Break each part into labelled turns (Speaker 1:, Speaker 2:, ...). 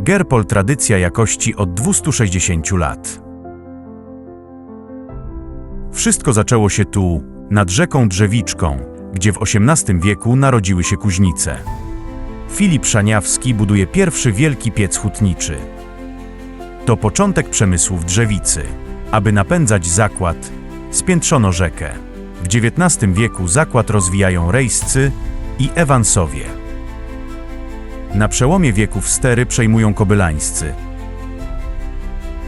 Speaker 1: Gerpol tradycja jakości od 260 lat. Wszystko zaczęło się tu, nad rzeką Drzewiczką, gdzie w XVIII wieku narodziły się kuźnice. Filip Szaniawski buduje pierwszy wielki piec hutniczy. To początek przemysłu w Drzewicy. Aby napędzać zakład, spiętrzono rzekę. W XIX wieku zakład rozwijają rejscy i ewansowie. Na przełomie wieków stery przejmują kobylańscy.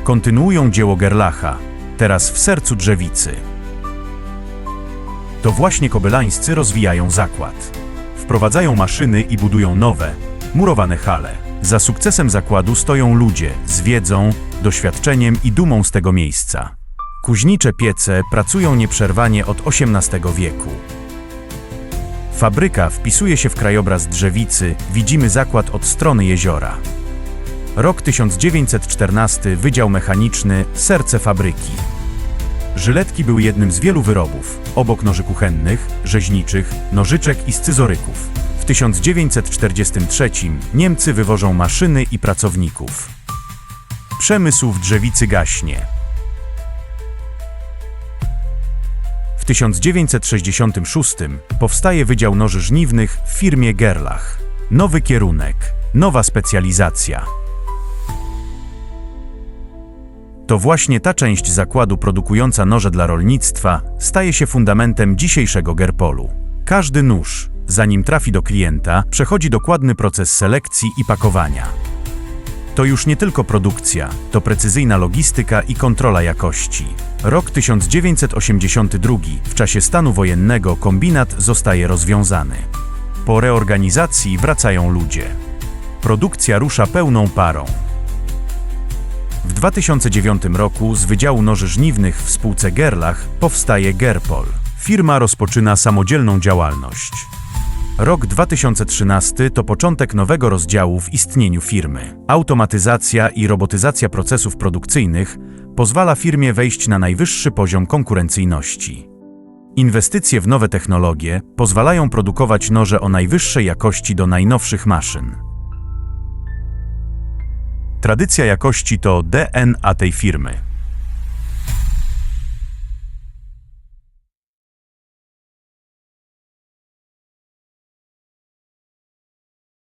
Speaker 1: Kontynuują dzieło Gerlacha, teraz w sercu Drzewicy. To właśnie kobylańscy rozwijają zakład. Wprowadzają maszyny i budują nowe, murowane hale. Za sukcesem zakładu stoją ludzie z wiedzą, doświadczeniem i dumą z tego miejsca. Kuźnicze piece pracują nieprzerwanie od XVIII wieku. Fabryka wpisuje się w krajobraz Drzewicy, widzimy zakład od strony jeziora. Rok 1914, Wydział Mechaniczny, serce fabryki. Żyletki były jednym z wielu wyrobów, obok noży kuchennych, rzeźniczych, nożyczek i scyzoryków. W 1943 Niemcy wywożą maszyny i pracowników. Przemysł w Drzewicy gaśnie. 1966 powstaje Wydział Noży Żniwnych w firmie Gerlach. Nowy kierunek, nowa specjalizacja. To właśnie ta część zakładu produkująca noże dla rolnictwa staje się fundamentem dzisiejszego Gerpolu. Każdy nóż, zanim trafi do klienta, przechodzi dokładny proces selekcji i pakowania. To już nie tylko produkcja, to precyzyjna logistyka i kontrola jakości. Rok 1982. W czasie stanu wojennego kombinat zostaje rozwiązany. Po reorganizacji wracają ludzie. Produkcja rusza pełną parą. W 2009 roku z Wydziału Noży Żniwnych w spółce Gerlach powstaje Gerpol. Firma rozpoczyna samodzielną działalność. Rok 2013 to początek nowego rozdziału w istnieniu firmy. Automatyzacja i robotyzacja procesów produkcyjnych pozwala firmie wejść na najwyższy poziom konkurencyjności. Inwestycje w nowe technologie pozwalają produkować noże o najwyższej jakości do najnowszych maszyn. Tradycja jakości to DNA tej firmy.